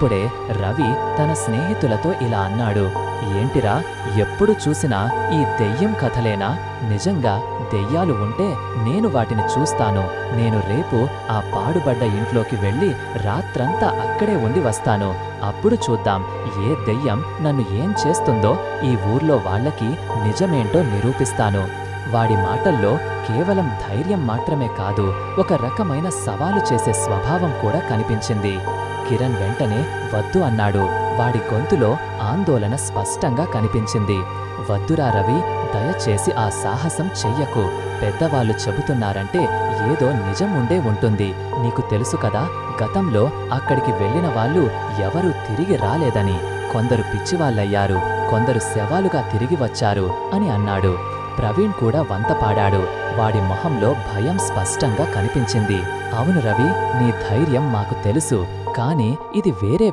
అప్పుడే రవి తన స్నేహితులతో ఇలా అన్నాడు. ఏంటిరా ఎప్పుడు చూసినా ఈ దెయ్యం కథలేనా? నిజంగా దెయ్యాలు ఉంటే నేను వాటిని చూస్తాను. నేను రేపు ఆ పాడుబడ్డ ఇంట్లోకి వెళ్ళి రాత్రంతా అక్కడే ఉండి వస్తాను. అప్పుడు చూద్దాం ఏ దెయ్యం నన్ను ఏం చేస్తుందో ఈ ఊర్లో వాళ్ళకి నిజమేంటో నిరూపిస్తాను. వాడి మాటల్లో కేవలం ధైర్యం మాత్రమే కాదు ఒక రకమైన సవాలు చేసే స్వభావం కూడా కనిపించింది. కిరణ్ వెంటనే వద్దు అన్నాడు. వాడి గొంతులో ఆందోళన స్పష్టంగా కనిపించింది. వద్దురా రవి దయచేసి ఆ సాహసం చెయ్యకు. పెద్దవాళ్ళు చెబుతున్నారంటే ఏదో నిజం ఉండే ఉంటుంది. నీకు తెలుసు కదా గతంలో అక్కడికి వెళ్ళిన వాళ్ళు ఎవరూ తిరిగి రాలేదని. కొందరు పిచ్చివాళ్ళయ్యారు కొందరు శవాలుగా తిరిగి వచ్చారు అని అన్నాడు. ప్రవీణ్ కూడా వంత పాడాడు వాడి మొహంలో భయం స్పష్టంగా కనిపించింది. అవును రవి నీ ధైర్యం మాకు తెలుసు కానీ ఇది వేరే